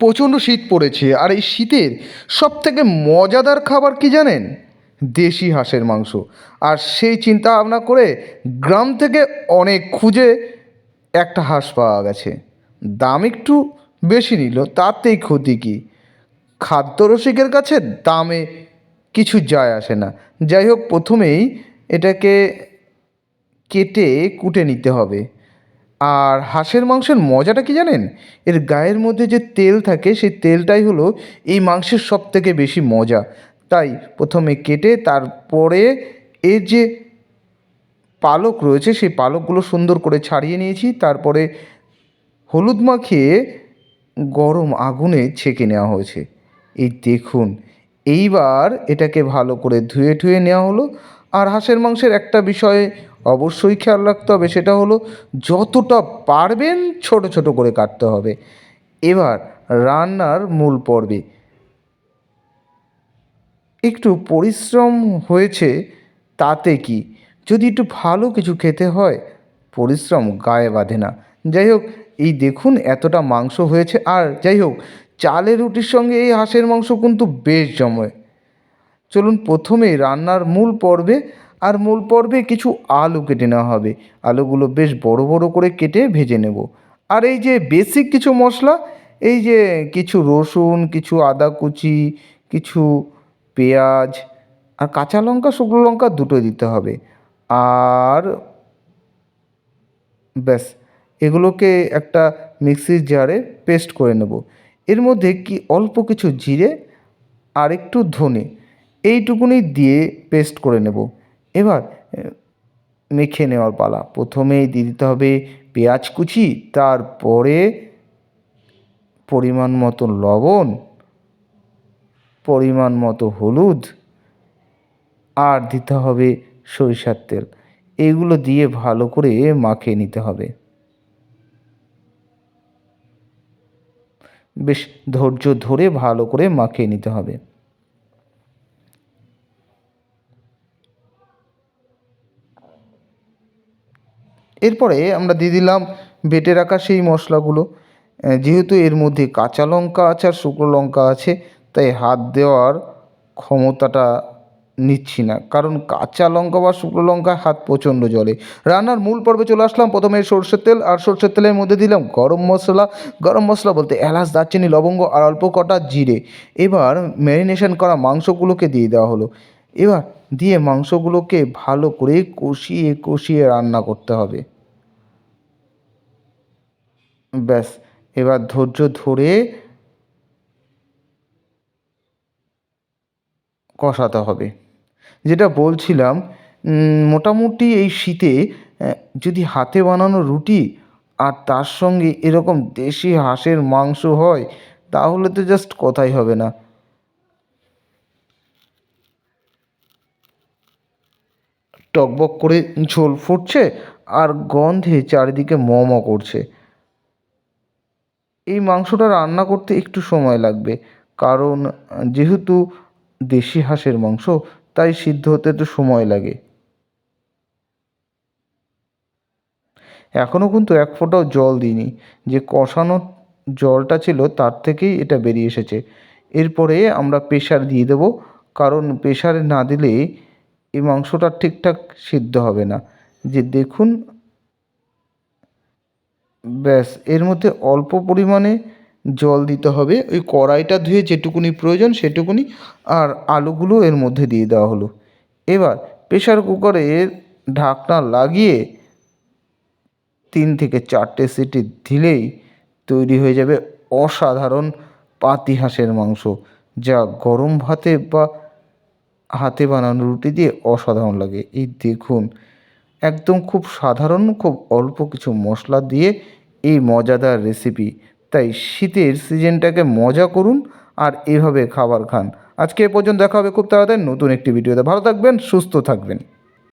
প্রচণ্ড শীত পড়েছে, আর এই শীতের সব থেকে মজাদার খাবার কি জানেন? দেশি হাঁসের মাংস। আর সেই চিন্তা ভাবনা করে গ্রাম থেকে অনেক খুঁজে একটা হাঁস পাওয়া গেছে। দাম একটু বেশি নিল, তাতেই ক্ষতি কী? খাদ্যরসিকের কাছে দামে কিছু যায় আসে না। যাই হোক, প্রথমেই এটাকে কেটে কুটে নিতে হবে। আর হাঁসের মাংসের মজাটা কি জানেন? এর গায়ের মধ্যে যে তেল থাকে, সেই তেলটাই হলো এই মাংসের সব থেকে বেশি মজা। তাই প্রথমে কেটে তারপরে এর যে পালক রয়েছে, সেই পালকগুলো সুন্দর করে ছাড়িয়ে নিয়েছি। তারপরে হলুদ মাখিয়ে গরম আগুনে ছেঁকে নেওয়া হয়েছে। এই দেখুন, এইবার এটাকে ভালো করে ধুয়ে ঠুয়ে নেওয়া হলো। আর হাঁসের মাংসের একটা বিষয়ে অবশ্যই খেয়াল রাখতে হবে, সেটা হলো যতটা পারবেন ছোট ছোট করে কাটতে হবে। এবার রান্নার মূল পর্বে। একটু পরিশ্রম হয়েছে তাতে কি? যদি একটু ভালো কিছু খেতে হয়, পরিশ্রম গায়ে বাঁধে না। যাই হোক, এই দেখুন এতটা মাংস হয়েছে, আর যাই হোক, চালের রুটির সঙ্গে এই হাঁসের মাংস কিন্তু বেশ জমে। চলুন প্রথমে রান্নার মূল পর্বে আর মূল পর্বে কিছু আলু কেটে নেওয়া হবে। আলুগুলো বেশ বড় বড় করে কেটে ভেজে নেব। আর এই যে বেসিক কিছু মশলা, এই যে কিছু রসুন, কিছু আদা কুচি, কিছু পেঁয়াজ আর কাঁচা লঙ্কা, শুকনো লঙ্কা দুটো দিতে হবে। আর ব্যাস, এগুলোকে একটা মিক্সির জারে পেস্ট করে নেব। এর মধ্যে কি অল্প কিছু জিরে আর একটু ধনে, এইটুকুনি দিয়ে পেস্ট করে নেব। মেখে নেওয়ার পালা। প্রথমেই দিয়ে দিতে হবে পেঁয়াজ কুচি, তারপরে পরিমাণ মতো লবণ, পরিমাণ মতো হলুদ, আর দিতে হবে সরিষার তেল। এগুলো দিয়ে ভালো করে মাখিয়ে নিতে হবে। বেশ, ধৈর্য ধরে ভালো করে মাখিয়ে নিতে হবে। এরপরে আমরা দিয়ে দিলাম বেটে রাখা সেই মশলাগুলো। যেহেতু এর মধ্যে কাঁচা লঙ্কা আছে আর শুকনো লঙ্কা আছে, তাই হাত দেওয়ার ক্ষমতাটা নিচ্ছি না। কারণ কাঁচা লঙ্কা বা শুকনো লঙ্কায় হাত প্রচণ্ড জলে রান্নার মূল পর্বে চলে আসলাম। প্রথমে সর্ষের তেল আর সর্ষের তেলের মধ্যে দিলাম গরম মশলা। গরম মশলা বলতে এলাচ, দারচিনি, লবঙ্গ আর অল্প কটা জিরে। এবার ম্যারিনেশন করা মাংসগুলোকে দিয়ে দেওয়া হলো। এবার দিয়ে মাংসগুলোকে ভালো করে কষিয়ে কষিয়ে রান্না করতে হবে। ব্যাস, এবার ধৈর্য ধরে কষাতে হবে। যেটা বলছিলাম মোটামুটি এই শীতে যদি হাতে বানানো রুটি আর তার সঙ্গে এরকম দেশি হাঁসের মাংস হয়, তাহলে তো জাস্ট কথাই হবে না। টকবক করে ঝোল ফুটছে আর গন্ধে চারিদিকে ম করছে। এই মাংসটা রান্না করতে একটু সময় লাগবে। কারণ, যেহেতু দেশি হাঁসের মাংস, তাই সিদ্ধ হতে একটু সময় লাগে। এখনও কিন্তু এক ফোঁটাও জল দিইনি। যে কষানো জলটা ছিল, তার থেকেই এটা বেরিয়ে এসেছে। এরপরে আমরা প্রেশার দিয়ে দেবো। কারণ প্রেশারে না দিলে এই মাংসটা ঠিকঠাক সিদ্ধ হবে না। যে দেখুন ব্যাস, এর মধ্যে অল্প পরিমাণে জল দিতে হবে। ওই কড়াইটা ধুয়ে যেটুকুনি প্রয়োজন সেটুকুনি আর আলুগুলো এর মধ্যে দিয়ে দেওয়া হলো। এবার প্রেশার কুকারে ঢাকনা লাগিয়ে তিন থেকে চারটে সিটি দিলেই তৈরি হয়ে যাবে অসাধারণ পাতি হাঁসের মাংস, যা গরম ভাতে বা হাতে বানানো রুটি দিয়ে অসাধারণ লাগে। এই দেখুন একদম খুব সাধারণ, খুব অল্প কিছু মশলা দিয়ে এই মজাদার রেসিপি তাই শীতের সিজনটাকে মজা করুন আর এভাবে খাবার খান। আজকে এ পর্যন্ত দেখা হবে খুব তাড়াতাড়ি নতুন একটি ভিডিওতে ভালো থাকবেন, সুস্থ থাকবেন।